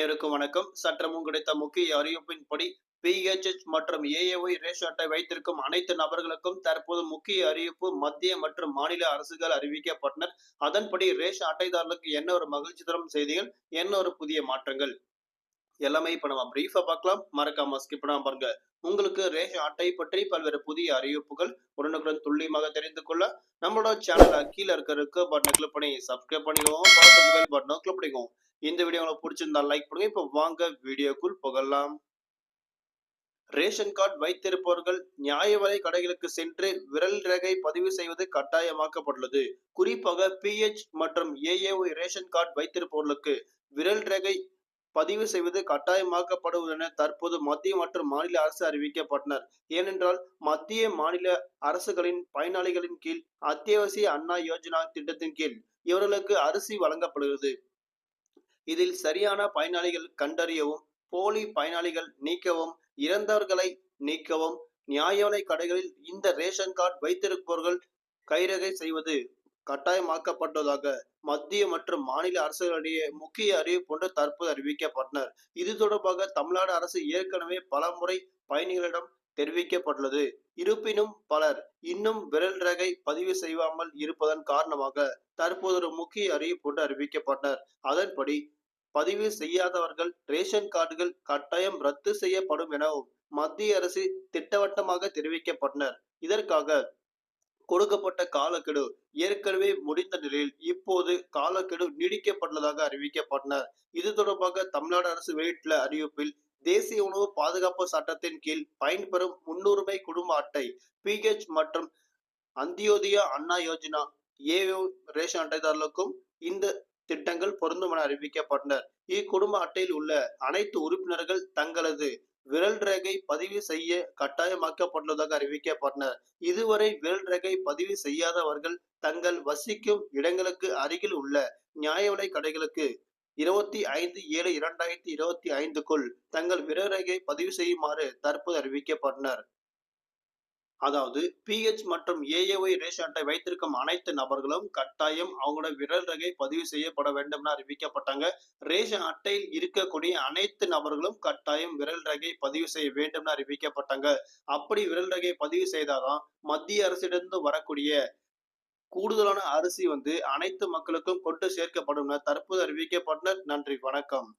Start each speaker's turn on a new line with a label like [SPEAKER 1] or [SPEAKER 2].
[SPEAKER 1] அனைவருக்கும் வணக்கம். சற்றமும் கிடைத்த முக்கிய அறிவிப்பின்படி பிஹெச்எச் மற்றும் ஏஏஒய் ரேஷ் அட்டை வைத்திருக்கும் அனைத்து நபர்களுக்கும் தற்போது முக்கிய அறிவிப்பு மத்திய மற்றும் மாநில அரசுகள் அறிவிக்கப்பட்டனர். அதன்படி ரேஷன் அட்டைதாரர்களுக்கு என்ன ஒரு மகிழ்ச்சி தரும் செய்திகள்? என்ன ஒரு புதிய மாற்றங்கள்? எல்லாமே இப்ப நம்ம பிரீஃபா பார்க்கலாம். மறக்காம ஸ்கிப் பண்ணாம பாருங்க. உங்களுக்கு ரேஷன் அட்டை பற்றி பல்வேறு புதிய அறிவிப்புகள் உடனுக்குடன் துல்லியமாக தெரிந்து கொள்ள நம்மளோட சேனலை கீழே இருக்க இருக்க பட்டனை கிளிக் பண்ணி சப்ஸ்கிரைப் பண்ணிக்கோங்க. பக்கத்து பட்டனை கிளிக் பண்ணிக்கோங்க. இந்த வீடியோ உங்களுக்கு பிடிச்சிருந்தா லைக் பண்ணுங்க. இப்போ வாங்க வீடியோக்குள் புகழலாம் ரேஷன் கார்டு வைத்திருப்பவர்கள் நியாய விலை கடைகளுக்கு சென்று விரல் ரேகை பதிவு செய்வது கட்டாயமாக்கப்பட்டுள்ளது. குறிப்பாக பிஹெச் மற்றும் ஏஏஒய் ரேஷன் கார்டு வைத்திருப்பவர்களுக்கு விரல் ரேகை பதிவு செய்வது கட்டாயமாக்கப்படுவதென தற்போது மத்திய மற்றும் மாநில அரசு அறிவிக்கப்பட்டனர். ஏனென்றால் மத்திய மாநில அரசுகளின் பயனாளிகளின் கீழ் அத்தியாவசிய அண்ணா யோஜனா திட்டத்தின் கீழ் இவர்களுக்கு அரிசி வழங்கப்படுகிறது. இதில் சரியான பயனாளிகள் கண்டறியவும் போலி பயனாளிகள் நீக்கவும் இறந்தவர்களை நீக்கவும் நியாய கடைகளில் இந்த ரேஷன் கார்டு வைத்திருப்பவர்கள் கைரகை செய்வது கட்டாயமாக்கப்பட்டதாக மத்திய மற்றும் மாநில அரசுகளிடையே முக்கிய அறிவிப்பு தற்போது அறிவிக்கப்பட்டனர். இது தொடர்பாக தமிழ்நாடு அரசு ஏற்கனவே பல முறை பயணிகளிடம் தெரிவிக்கப்பட்டுள்ளது. இருப்பினும் பலர் இன்னும் விரல் ரேகை பதிவு செய்யாமல் இருப்பதன் காரணமாக தற்போது ஒரு முக்கிய அறிவிப்பு அறிவிக்கப்பட்டனர். அதன்படி பதிவு செய்யாதவர்கள் ரேஷன் கார்டுகள் கட்டாயம் ரத்து செய்யப்படும் எனவும் மத்திய அரசு திட்டவட்டமாக தெரிவிக்கப்பட்டனர். இதற்காக கொடுக்கப்பட்ட காலக்கெடு ஏற்கனவே முடிந்த நிலையில் இப்போது காலக்கெடு நீடிக்கப்பட்டுள்ளதாக அறிவிக்கப்பட்டனர். இது தொடர்பாக தமிழ்நாடு அரசு வெளியிட்டுள்ள அறிவிப்பில் தேசிய உணவு பாதுகாப்பு சட்டத்தின் கீழ் பயன்பெறும் முன்னுரிமை குடும்ப அட்டை பிஹெச் மற்றும் அந்தியோதயா அண்ணா யோஜனா ஏஓ ரேஷன் அட்டைதாரர்களுக்கும் இந்த திட்டங்கள் பொருந்தும் என அறிவிக்கப்பட்டனர். இக்குடும்ப அட்டையில் உள்ள அனைத்து உறுப்பினர்கள் தங்களது விரல் ரேகை பதிவு செய்ய கட்டாயமாக்கப்பட்டுள்ளதாக அறிவிக்கப்பட்டனர் இதுவரை விரல் ரேகை பதிவு செய்யாதவர்கள் தங்கள் வசிக்கும் இடங்களுக்கு அருகில் உள்ள நியாய விலை கடைகளுக்கு இருபத்தி ஐந்து ஏழு இரண்டாயிரத்தி இருபத்தி ஐந்துக்குள் தங்கள் விரல் ரேகை பதிவு செய்யுமாறு தற்போது அறிவிக்கப்பட்டனர். அதாவது பிஹெச் மற்றும் ஏஏஒய் ரேஷன் அட்டை வைத்திருக்கும் அனைத்து நபர்களும் கட்டாயம் அவங்களோட விரல் ரகை பதிவு செய்யப்பட வேண்டும் என அறிவிக்கப்பட்டாங்க. ரேஷன் அட்டையில் இருக்கக்கூடிய அனைத்து நபர்களும் கட்டாயம் விரல் ரகை பதிவு செய்ய வேண்டும் என அறிவிக்கப்பட்டாங்க. அப்படி விரல் ரகை பதிவு செய்தாதான் மத்திய அரசிடமிருந்து வரக்கூடிய கூடுதலான அரிசி வந்து அனைத்து மக்களுக்கும் கொண்டு சேர்க்கப்படும் என தற்போது அறிவிக்கப்பட்டனர். நன்றி வணக்கம்.